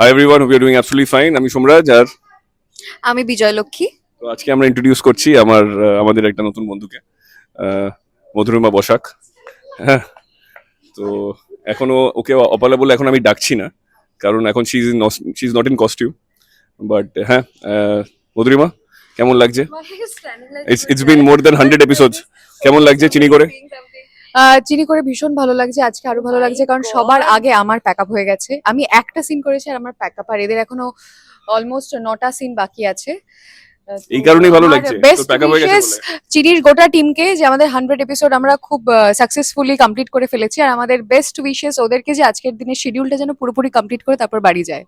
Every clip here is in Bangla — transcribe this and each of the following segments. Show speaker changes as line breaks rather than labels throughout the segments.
Hi everyone we are doing absolutely fine আমি সোমরাজ আর
আমি বিজয় লক্ষ্মী
তো আজকে আমরা ইন্ট্রোডিউস করছি আমার আমাদের একটা নতুন বন্ধুকে মধুরিমা বসাক। হ্যাঁ তো এখনও ওকে অপালা বলে এখন আমি ডাকছি না কারণ এখন she is she is not in costume but হ্যাঁ মধুরিমা কেমন লাগছে? It's it's been more than hundred episodes কেমন লাগছে চিনি করে?
চিনি করে ভীষণ ভালো লাগছে আজকে আরও ভালো লাগছে কারণ সবার আগে আমার প্যাক আপ হয়ে গেছে। আমি একটা সিন করেছি আর আমার প্যাক আপ আর এদের এখনও অলমোস্ট নটা সিন বাকি আছে।
এই কারণেই ভালো লাগছে।
বেস্ট
তোর হয়ে গেছে
চিনির গোটা টিমকে যে আমাদের হান্ড্রেড এপিসোড আমরা খুব সাকসেসফুলি কমপ্লিট করে ফেলেছি আর আমাদের বেস্ট উইশেস ওদেরকে যে আজকের দিনের শিডিউলটা যেন পুরোপুরি কমপ্লিট করে তারপর বাড়ি যায়।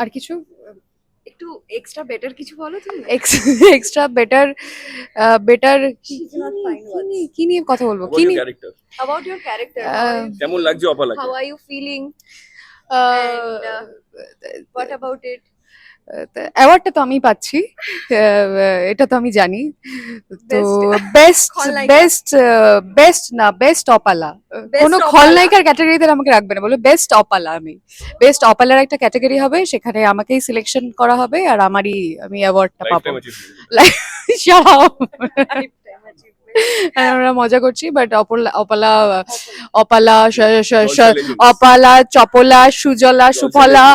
আর কিছু?
এক্সট্রা বেটার কিছু বলো তুমি?
এক্সট্রা বেটার বেটার কি নিয়ে কথা বলব? কি নিয়ে?
ক্যারেক্টার অ্যাবাউট
ক্যারেক্টার
কেমন লাগছে
অপা লাগছে? How
are
you feeling what
অ্যাওয়ার্ডটা তো আমি পাচ্ছি আহ, এটা তো আমি জানি। তো বেস্ট বেস্ট বেস্ট না বেস্ট অপালা। কোনো খলনায়িকার ক্যাটাগরিতে আমাকে রাখবে না বলে বেস্ট অপালা আমি। বেস্ট অপালার একটা ক্যাটাগরি হবে সেখানে আমাকেই সিলেকশন করা হবে আর আমারই আমি অ্যাওয়ার্ডটা পাবো. হ্যাঁ, আমরা মজা করছি বাট অপলা অপালা. অপালা। চপলা সুজলা সুফলা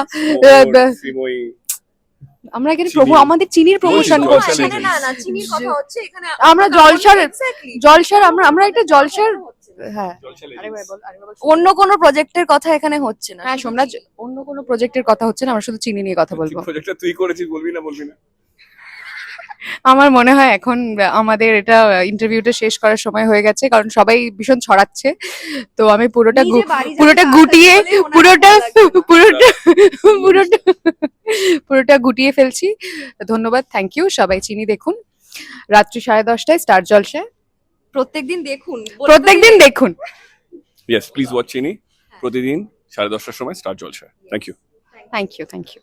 আমরা এখানে প্রভু আমাদের চিনির প্রমোশন করছি।
না না চিনির কথা হচ্ছে এখানে
আমরা জলসার জলসার আমরা আমরা একটা জলসার হ্যাঁ।
অন্য কোনো প্রজেক্টের কথা এখানে হচ্ছে না।
হ্যাঁ সোমরাজ অন্য কোনো প্রজেক্টের কথা হচ্ছে না আমরা শুধু চিনি নিয়ে কথা বলব।
কি project টা তুই করেছিস বলবি না বলবি না?
আমার মনে হয় এখন আমাদের এটা ইন্টারভিউটা শেষ করার সময় হয়ে গেছে কারণ সবাই ভীষণ ছড়াচ্ছে। তো আমি পুরোটা পুরোটা গুটিয়ে পুরোটা। পুরোটা পুরোটা পুরোটা গুটিয়ে ফেলছি। ধন্যবাদ থ্যাংক ইউ সবাই চিনি দেখুন। রাত্রি সাড়ে দশটায় স্টার জলসায়।
প্রত্যেকদিন দেখুন
প্রত্যেকদিন দেখুন।
ইয়েস প্লিজ ওয়াচ চিনি। প্রতিদিন সাড়ে দশটার সময় Star জলসে thank you
thank you thank you